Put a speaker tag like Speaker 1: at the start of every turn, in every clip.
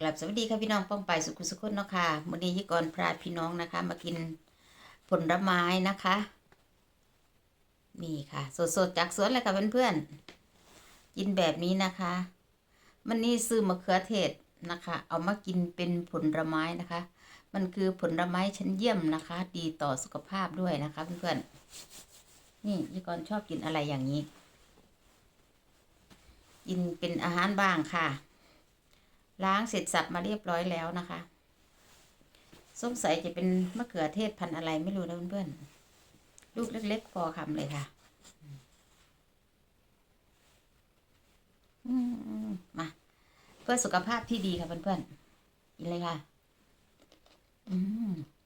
Speaker 1: กลับสวัสดีค่ะพี่น้องป้องไปสุขุสุขคนเนาะค่ะมื้อนี้ยิกรพราดพี่น้องนะคะ มากินผลไม้นะคะ นี่ค่ะ สดๆจากสวนเลยค่ะเพื่อนๆกินแบบนี้นะคะมันนี่ซื้อมะเขือเทศนะคะ เอามากินเป็นผลไม้นะคะ มันคือผลไม้ชั้นเยี่ยมนะคะ ดีต่อสุขภาพด้วยนะคะเพื่อนๆนี่ยิกรชอบกินอะไรอย่างนี้ กินเป็นอาหารบ้างค่ะ ล้างเสร็จสับมาเรียบร้อยแล้วนะคะสงสัยจะเป็นมะเขือเทศพันธุ์อะไรไม่รู้นะเพื่อนๆลูกเล็กๆพอคำเลยค่ะอืมมา เพื่อสุขภาพที่ดีค่ะเพื่อนๆกินเลยค่ะ อืม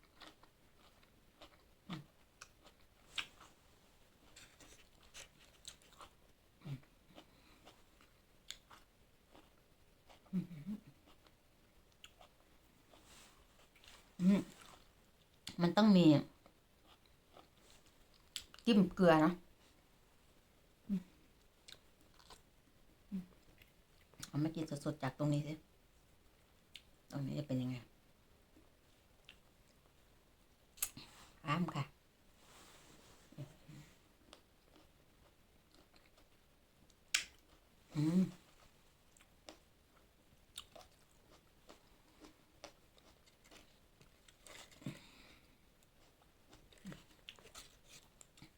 Speaker 1: มันต้องมีจิ้มเกลือนะเอามากินสดๆจากตรงนี้สิ ตรงนี้จะเป็นยังไงอ้ามค่ะ อืม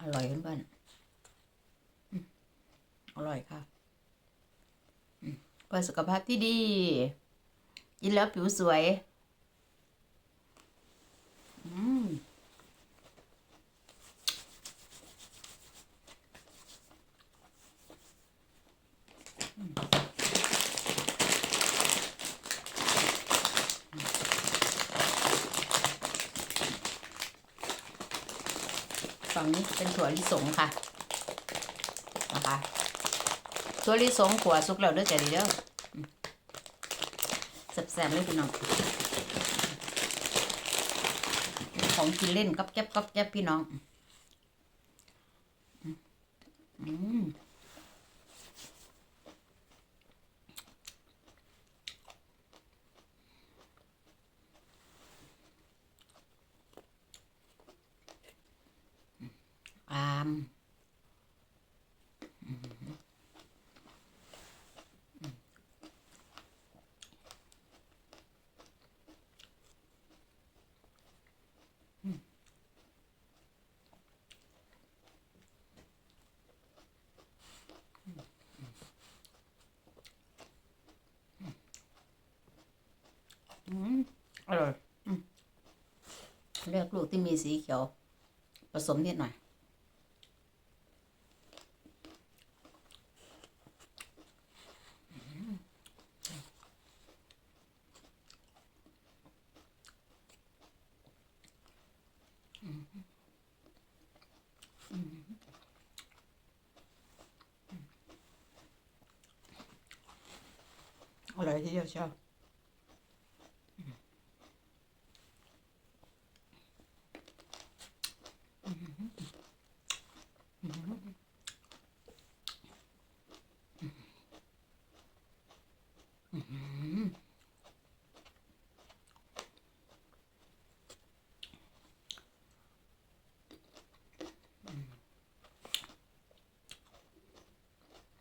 Speaker 1: อร่อยเพื่อนๆอืมอร่อยค่ะอืมเพื่อสุขภาพที่ดี กินแล้วผิวสวย อืม ฝั่งนี้เป็นถั่วลิสงค่ะนะคะถั่วลิสงขวดสุกแล้วเด้อใจดีเด้อแซ่บๆเลยพี่น้องของกินเล่นก๊อบแก๊บก๊อบแก๊บพี่น้อง อืม อามอืมอร่อยอืมเลือกลูกที่มีสีเขียว ผสมนิดหน่อย อร่อยที่เดียวชอบ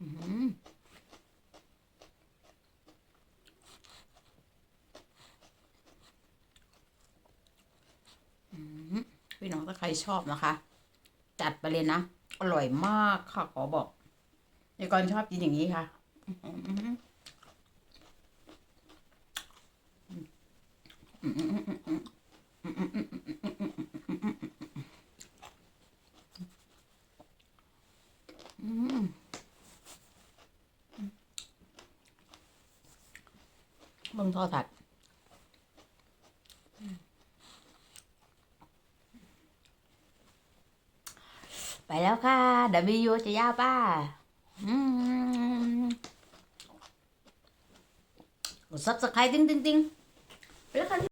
Speaker 1: อืมอืมพี่ น้องถ้าใครชอบนะคะ จัดไปเลยนะ อร่อยมากค่ะขอบอกยายกรชอบกินอย่างนี้ค่ะมเบิ่งทอดถัด แล้วค่ะเดี๋ยววิวจะยาวป้าอืมกดซับสไครต์ติ้งติ้งติ้งไปแล้วค่ะ